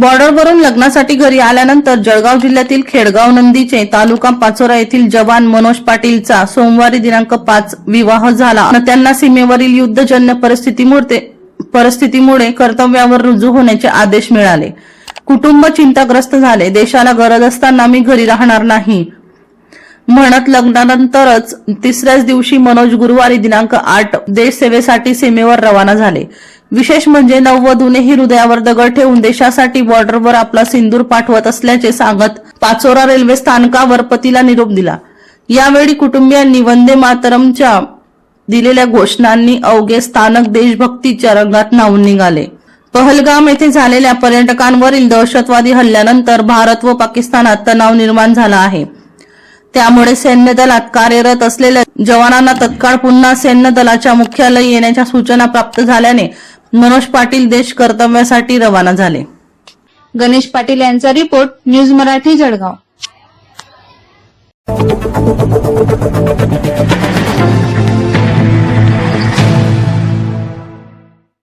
बॉर्डरवरून लग्नासाठी घरी आल्यानंतर जळगाव जिल्ह्यातील खेडगाव नंदीचे तालुका पाचोरा येथील जवान मनोज पाटीलचा सोमवारी दिनांक पाच विवाह झाला. न त्यांना सीमेवरील युद्धजन्य परिस्थितीमुळे परिस्थितीमुळे कर्तव्यावर रुजू होण्याचे आदेश मिळाले. कुटुंब चिंताग्रस्त झाले. देशाला गरज असताना मी घरी राहणार नाही. म्हणत लग्नानंतरच तिसऱ्याच दिवशी मनोज गुरुवारी दिनांक आठ देश सेवेसाठी सीमेवर रवाना झाले. विशेष म्हणजे नववधूनेही हृदयावर दगड ठेवून देशासाठी बॉर्डरवर आपला सिंदूर पाठवत असल्याचे सांगत पाचोरा रेल्वे स्थानकावर पतीला निरोप दिला. यावेळी कुटुंबियांनी वंदे मातरमच्या दिलेल्या घोषणांनी अवघे स्थानक देशभक्तीच्या रंगात न्हावून निघाले. पहलगाम येथे झालेल्या पर्यटकांवरील दहशतवादी हल्ल्यानंतर भारत व पाकिस्तानात तणाव निर्माण झाला आहे. त्यामुळे सैन्य दलात कार्यरत असलेल्या जवानांना तत्काळ पुन्हा सैन्य दलाच्या मुख्यालय येण्याच्या सूचना प्राप्त झाल्याने मनोज पाटील देश कर्तव्यासाठी रवाना झाले. गणेश पाटील यांचा रिपोर्ट न्यूज मराठी जळगाव.